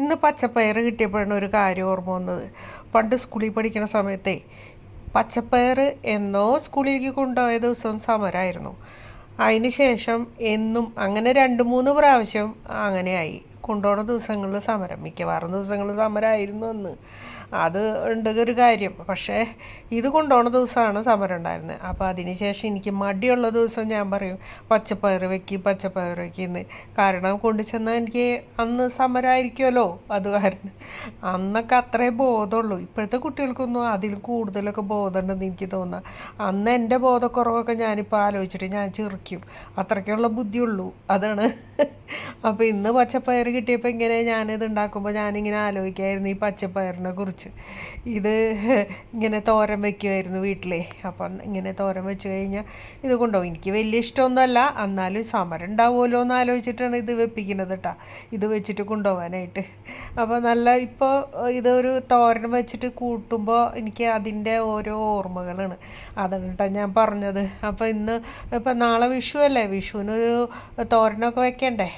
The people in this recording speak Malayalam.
ഇന്ന് പച്ചപ്പയർ കിട്ടിയപ്പോഴാണ് ഒരു കാര്യം ഓർമ്മ വന്നത്. പണ്ട് സ്കൂളിൽ പഠിക്കുന്ന സമയത്തെ പച്ചപ്പയർ എന്നോ സ്കൂളിലേക്ക് കൊണ്ടുപോയ ദിവസം സമരമായിരുന്നു അതിന് ശേഷം എന്നും അങ്ങനെ രണ്ട് മൂന്ന് പ്രാവശ്യം അങ്ങനെയായി. കൊണ്ടുപോകുന്ന ദിവസങ്ങളിൽ സമരം. മിക്കവാറും ദിവസങ്ങളിൽ സമരമായിരുന്നു അന്ന്. അത് ഉണ്ട് ഒരു കാര്യം. പക്ഷേ ഇത് കൊണ്ടുപോകുന്ന ദിവസമാണ് സമരം ഉണ്ടായിരുന്നത്. അപ്പോൾ അതിന് ശേഷം എനിക്ക് മടിയുള്ള ദിവസം ഞാൻ പറയും പച്ചപ്പയർ വെക്കി പച്ചപ്പയർ വെക്കിന്ന് കാരണം കൊണ്ടു ചെന്നാൽ എനിക്ക് അന്ന് സമരമായിരിക്കുമല്ലോ അത് കാരണം അന്നൊക്കെ അത്രേ ബോധമുള്ളൂ. ഇപ്പോഴത്തെ കുട്ടികൾക്കൊന്നും അതിൽ കൂടുതലൊക്കെ ബോധമുണ്ടെന്ന് എനിക്ക് തോന്നുക അന്ന് എന്റെ ബോധക്കുറവൊക്കെ ഞാനിപ്പോൾ ആലോചിച്ചിട്ട് ഞാൻ ചിരിക്കും അത്രയ്ക്കുള്ള ബുദ്ധിയുള്ളൂ. അതാണ്. അപ്പോൾ ഇന്ന് പച്ചപ്പയർ കിട്ടിയപ്പോൾ ഇങ്ങനെ ഞാനിത് ഉണ്ടാക്കുമ്പോൾ ഞാനിങ്ങനെ ആലോചിക്കായിരുന്നു ഈ പച്ചപ്പയറിനെ കുറിച്ച്. ഇത് ഇങ്ങനെ തോരൻ വെക്കുമായിരുന്നു വീട്ടിലെ. അപ്പം ഇങ്ങനെ തോരൻ വെച്ച് കഴിഞ്ഞാൽ ഇത് കൊണ്ടുപോകും. എനിക്ക് വലിയ ഇഷ്ടമൊന്നുമല്ല. എന്നാലും സമരം ഉണ്ടാവുമല്ലോ എന്ന് ആലോചിച്ചിട്ടാണ് ഇത് വെപ്പിക്കുന്നത് കേട്ടോ ഇത് വെച്ചിട്ട് കൊണ്ടുപോകാനായിട്ട്. അപ്പോൾ നല്ല ഇപ്പോൾ ഇതൊരു തോരൻ വെച്ചിട്ട് കൂട്ടുമ്പോൾ എനിക്ക് അതിന്റെ ഓരോ ഓർമ്മകളാണ്. അതാണ് കേട്ടോ ഞാൻ പറഞ്ഞത്. അപ്പോൾ ഇന്ന് ഇപ്പം നാളെ വിഷു അല്ലേ? വിഷുവിനൊരു തോരനൊക്കെ വെക്കണ്ടേ?